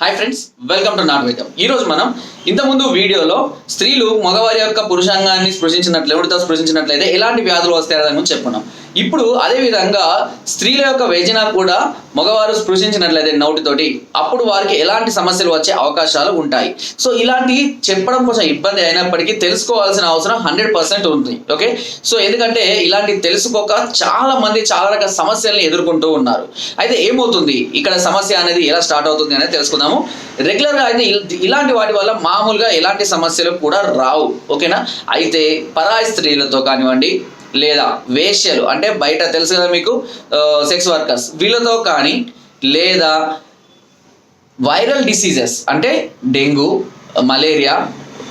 Hi friends welcome to నాట్ వైద్యం ఈ రోజు మనం ఇంతకుముందు వీడియోలో స్త్రీలు మగవారి యొక్క పురుషాంగాన్ని స్పృశించినట్లు ఎవరితో స్పృశించినట్లయితే ఎలాంటి వ్యాధులు వస్తాయో దాని గురించి చెప్పుకున్నాం. ఇప్పుడు అదే విధంగా స్త్రీల యొక్క వేజన కూడా మగవారు స్పృశించినట్లయితే నోటితోటి అప్పుడు వారికి ఎలాంటి సమస్యలు వచ్చే అవకాశాలు ఉంటాయి. సో ఇలాంటి చెప్పడం కొంచెం ఇబ్బంది అయినప్పటికీ తెలుసుకోవాల్సిన అవసరం హండ్రెడ్ పర్సెంట్ ఉంది. ఓకే? సో ఎందుకంటే ఇలాంటి తెలుసుకోక చాలా మంది చాలా రకాల సమస్యలను ఎదుర్కొంటూ ఉన్నారు. అయితే ఏమవుతుంది? ఇక్కడ సమస్య అనేది ఎలా స్టార్ట్ అవుతుంది అనేది తెలుసుకుందాము. రెగ్యులర్గా అయితే ఇలాంటి వాటి వల్ల మామూలుగా ఎలాంటి సమస్యలు కూడా రావు ఓకేనా? అయితే పరాయి స్త్రీలతో కానివ్వండి లేదా వేష్యలు అంటే బయట తెలుసు కదా మీకు సెక్స్ వర్కర్స్ వీళ్ళతో కానీ లేదా వైరల్ డిసీజెస్ అంటే డెంగ్యూ మలేరియా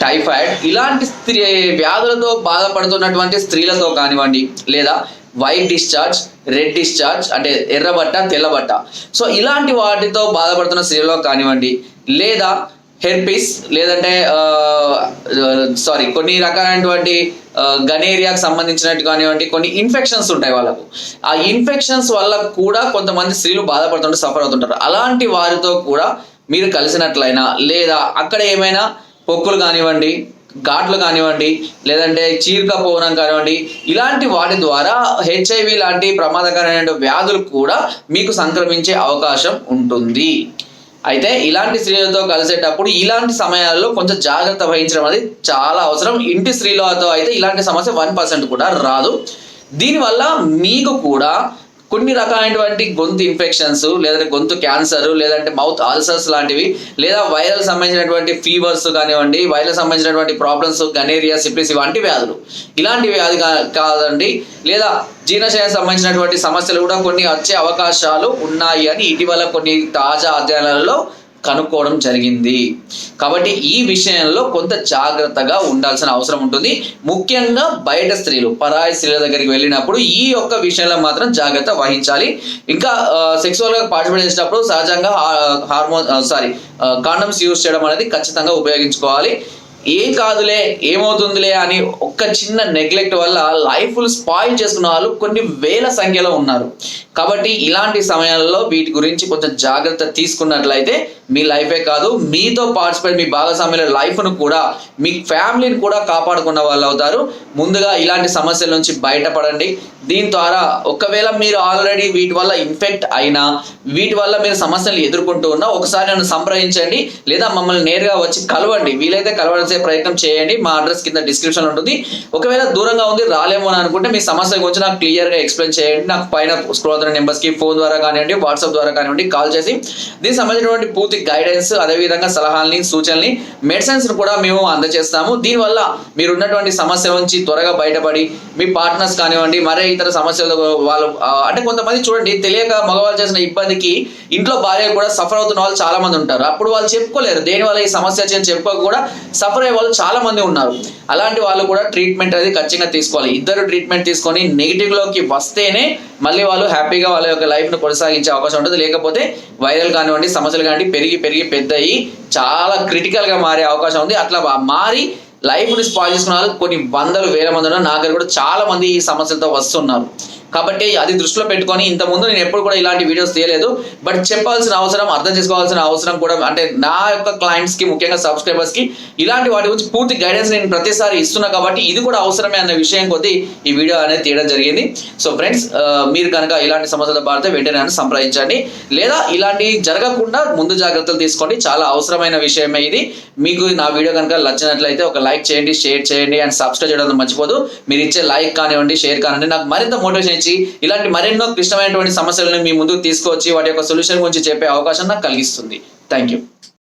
టైఫాయిడ్ ఇలాంటి స్త్రీ వ్యాధులతో బాధపడుతున్నటువంటి స్త్రీలతో కానివ్వండి లేదా వైట్ డిశ్చార్జ్ రెడ్ డిశ్చార్జ్ అంటే ఎర్రబట్ట తెల్లబట్ట. సో ఇలాంటి వాటితో బాధపడుతున్న స్త్రీలలో కానివ్వండి లేదా హెర్పీస్ లేదంటే సారీ కొన్ని రకాలైనటువంటి గనేరియాకు గనేరియాకి సంబంధించినట్టు కానివ్వండి కొన్ని ఇన్ఫెక్షన్స్ ఉంటాయి వాళ్ళకు. ఆ ఇన్ఫెక్షన్స్ వల్ల కూడా కొంతమంది స్త్రీలు బాధపడుతుంటారు సఫర్ అవుతుంటారు. అలాంటి వారితో కూడా మీరు కలిసినట్లయినా లేదా అక్కడ ఏమైనా పొక్కులు కానివ్వండి ఘాట్లు కానివ్వండి లేదంటే చీరకపోవడం కానివ్వండి ఇలాంటి వాటి ద్వారా హెచ్ఐవి లాంటి ప్రమాదకరమైన వ్యాధులు కూడా మీకు సంక్రమించే అవకాశం ఉంటుంది. అయితే ఇలాంటి స్త్రీలతో కలిసేటప్పుడు ఇలాంటి సమయాల్లో కొంచెం జాగ్రత్త వహించడం అనేది చాలా అవసరం. ఇంటి స్త్రీలతో అయితే ఇలాంటి సమస్య వన్ పర్సెంట్ కూడా రాదు. దీనివల్ల మీకు కూడా కొన్ని రకాలైనటువంటి గొంతు ఇన్ఫెక్షన్స్ లేదంటే గొంతు క్యాన్సర్ లేదంటే మౌత్ ఆల్సర్స్ లాంటివి లేదా వైరల్ సంబంధించినటువంటి ఫీవర్స్ కానివ్వండి వైరల్ సంబంధించినటువంటి ప్రాబ్లమ్స్ గనేరియా సిప్లిస్ ఇలాంటి వ్యాధులు. ఇలాంటి వ్యాధి కా- కాదండి. లేదా జీర్ణశయానికి సంబంధించినటువంటి సమస్యలు కూడా కొన్ని వచ్చే అవకాశాలు ఉన్నాయి అని ఇటీవల కొన్ని తాజా అధ్యయనాలలో కనుక్కోవడం జరిగింది. కాబట్టి ఈ విషయంలో కొంత జాగ్రత్తగా ఉండాల్సిన అవసరం ఉంటుంది. ముఖ్యంగా బయట స్త్రీలు పరాయి స్త్రీల దగ్గరికి వెళ్ళినప్పుడు ఈ యొక్క విషయంలో మాత్రం జాగ్రత్త వహించాలి. ఇంకా సెక్సువల్గా పార్టిసిపేట్ చేసేటప్పుడు సహజంగా హార్మోన్ సారీ కాండమ్స్ యూజ్ చేయడం అనేది ఖచ్చితంగా ఉపయోగించుకోవాలి. ఏం కాదులే ఏమవుతుందిలే అని ఒక్క చిన్న నెగ్లెక్ట్ వల్ల లైఫ్ స్పాయిల్ చేసుకున్న వాళ్ళు కొన్ని వేల సంఖ్యలో ఉన్నారు. కాబట్టి ఇలాంటి సమయాల్లో వీటి గురించి కొంచెం జాగ్రత్త తీసుకున్నట్లయితే మీ లైఫే కాదు మీతో పార్టిసిపేట్ మీ భాగస్వామ్యుల లైఫ్ను కూడా మీ ఫ్యామిలీని కూడా కాపాడుకున్న వాళ్ళు అవుతారు. ముందుగా ఇలాంటి సమస్యల నుంచి బయటపడండి. దీని ద్వారా ఒకవేళ మీరు ఆల్రెడీ వీటి వల్ల ఇన్ఫెక్ట్ అయినా వీటి వల్ల మీరు సమస్యలు ఎదుర్కొంటూ ఉన్నా ఒకసారి నన్ను సంప్రదించండి లేదా మమ్మల్ని నేరుగా వచ్చి కలవండి. వీలైతే కలవాల్సే ప్రయత్నం చేయండి. మా అడ్రస్ కింద డిస్క్రిప్షన్ ఉంటుంది. ఒకవేళ దూరంగా ఉంది రాలేమో అని అనుకుంటే మీ సమస్య గురించి నాకు క్లియర్గా ఎక్స్ప్లెయిన్ చేయండి. నాకు పైన స్క్రోల్ అవుతున్న నెంబర్స్కి ఫోన్ ద్వారా కానివ్వండి వాట్సాప్ ద్వారా కానివ్వండి కాల్ చేసి. దీనికి సంబంధించినటువంటి పూర్తి గైడెన్స్ అదేవిధంగా సలహాలని సూచనల్ని మెడిసిన్స్ కూడా మేము అందజేస్తాము. దీనివల్ల మీరు ఉన్నటువంటి సమస్య నుంచి త్వరగా బయటపడి మీ పార్ట్నర్స్ కానివ్వండి మరే ఇతర సమస్యలు వాళ్ళు అంటే కొంతమంది చూడండి తెలియక మగవాళ్ళు చేసిన ఇబ్బందికి ఇంట్లో భార్య కూడా సఫర్ అవుతున్న వాళ్ళు చాలా మంది ఉంటారు. అప్పుడు వాళ్ళు చెప్పుకోలేరు. దేని వల్ల ఈ సమస్య వచ్చిందని చెప్పుకోక కూడా సఫర్ అయ్యే వాళ్ళు చాలా మంది ఉన్నారు. అలాంటి వాళ్ళు కూడా ట్రీట్మెంట్ అనేది ఖచ్చితంగా తీసుకోవాలి. ఇద్దరు ట్రీట్మెంట్ తీసుకొని నెగిటివ్లోకి వస్తేనే మళ్ళీ వాళ్ళు హ్యాపీగా వాళ్ళ యొక్క లైఫ్ను కొనసాగించే అవకాశం ఉంటుంది. లేకపోతే వైరల్ కానివ్వండి సమస్యలు కానివ్వండి పెరిగి పెరిగి పెద్దయి చాలా క్రిటికల్గా మారే అవకాశం ఉంది. అట్లా మారి లైఫ్ని స్పాయిల్ చేసుకున్న వాళ్ళు కొన్ని వందలు వేల మంది ఉన్నారు. నా దగ్గర కూడా చాలా మంది ఈ సమస్యలతో వస్తున్నారు. కాబట్టి అది దృష్టిలో పెట్టుకొని ఇంత ముందు నేను ఎప్పుడు కూడా ఇలాంటి వీడియోస్ తీయలేదు. బట్ చెప్పాల్సిన అవసరం అర్థం చేసుకోవాల్సిన అవసరం కూడా అంటే నా యొక్క క్లయింట్స్కి ముఖ్యంగా సబ్స్క్రైబర్స్కి ఇలాంటి వాటి గురించి పూర్తి గైడెన్స్ నేను ప్రతిసారి ఇస్తున్నా కాబట్టి ఇది కూడా అవసరమే అన్న విషయం కొద్దీ ఈ వీడియో అనేది తీయడం జరిగింది. సో ఫ్రెండ్స్ మీరు కనుక ఇలాంటి సమస్యలు బాధితే వెంటనే నన్ను సంప్రదించండి. లేదా ఇలాంటి జరగకుండా ముందు జాగ్రత్తలు తీసుకోండి. చాలా అవసరమైన విషయమే ఇది. మీకు నా వీడియో కనుక నచ్చినట్లయితే ఒక లైక్ చేయండి షేర్ చేయండి అండ్ సబ్స్క్రైబ్ చేయడం మర్చిపోదు. మీరు ఇచ్చే లైక్ కానివ్వండి షేర్ కానివ్వండి నాకు మరింత మోటివేషన్ ఇచ్చి ఇలాంటి మరెన్నో క్లిష్టమైనటువంటి సమస్యలను మీ ముందుకు తీసుకొచ్చి వాటి యొక్క సొల్యూషన్ గురించి చెప్పే అవకాశం నాకు కలిగిస్తుంది. Thank you.